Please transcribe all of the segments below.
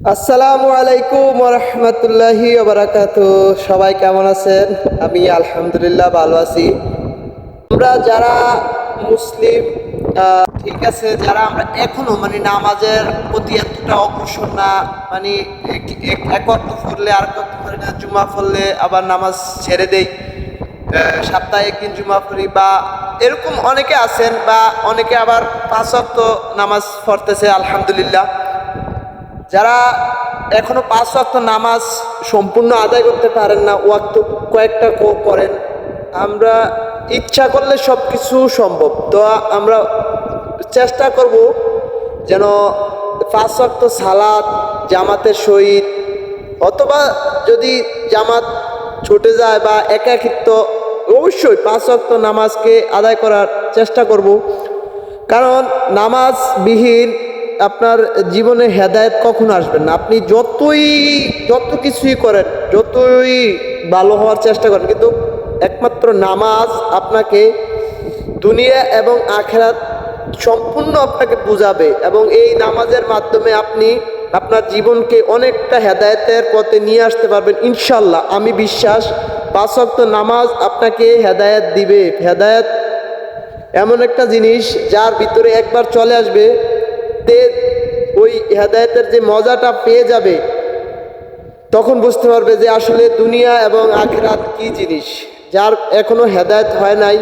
আসসালামু আলাইকুম রহমতুল্লাহি সবাই কেমন আছেন? আমি আলহামদুলিল্লাহ ভালো আছি। আমরা যারা মুসলিম ঠিক আছে, যারা আমরা এখনও মানে নামাজের প্রতি এতটা অগ্রসর না মানে এক- এক- এক ওয়াক্ত আর কত পড়ি না, জুমা পড়লে আবার নামাজ ছেড়ে দেই সপ্তাহে একদিন জুমা পড়ি বা এরকম অনেকে আছেন বা অনেকে আবার পাঁচ ওয়াক্ত নামাজ পড়তেছে, আলহামদুলিল্লাহ। যারা এখনও পাঁচ ওয়াক্ত নামাজ সম্পূর্ণ আদায় করতে পারেন না, ওয়াক্ত কয়েকটা ক- করেন, আমরা ইচ্ছা করলে সব কিছু সম্ভব। তো আমরা চেষ্টা করব যেন পাঁচ ওয়াক্ত সালাদ জামাতের সহিত, অথবা যদি জামাত ছুটে যায় বা একাকিত্ব, অবশ্যই পাঁচ ওয়াক্ত নামাজকে আদায় করার চেষ্টা করব। কারণ নামাজবিহীন আপনার জীবনে হেদায়েত কখন আসবেন? না আপনি যতই, যত কিছুই করেন, যতই ভালো হওয়ার চেষ্টা করেন, কিন্তু একমাত্র নামাজ আপনাকে দুনিয়া এবং আখেরাত সম্পূর্ণ আপনাকে বুঝাবে এবং এই নামাজের মাধ্যমে আপনি আপনার জীবনকে অনেকটা হেদায়েতের পথে নিয়ে আসতে পারবেন ইনশাল্লাহ আমি বিশ্বাস, পাঁচ নামাজ আপনাকে হেদায়েত দিবে। হেদায়েত এমন একটা জিনিস যার ভিতরে একবার চলে আসবে তে ওই হেদায়েতের যে মজাটা পেয়ে যাবে, তখন বুঝতে পারবে যে আসলে দুনিয়া এবং আখেরাত কি জিনিস। যার এখনও হেদায়েত হয় নাই,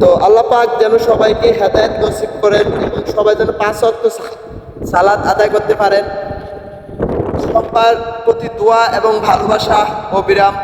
তো আল্লাহ পাক যেন সবাইকে হেদায়েত নসিব করেন এবং সবাই যেন পাঁচ অক্ট সালাদ আদায় করতে পারেন। সবার প্রতি দোয়া এবং ভালোবাসা ও বিরাম।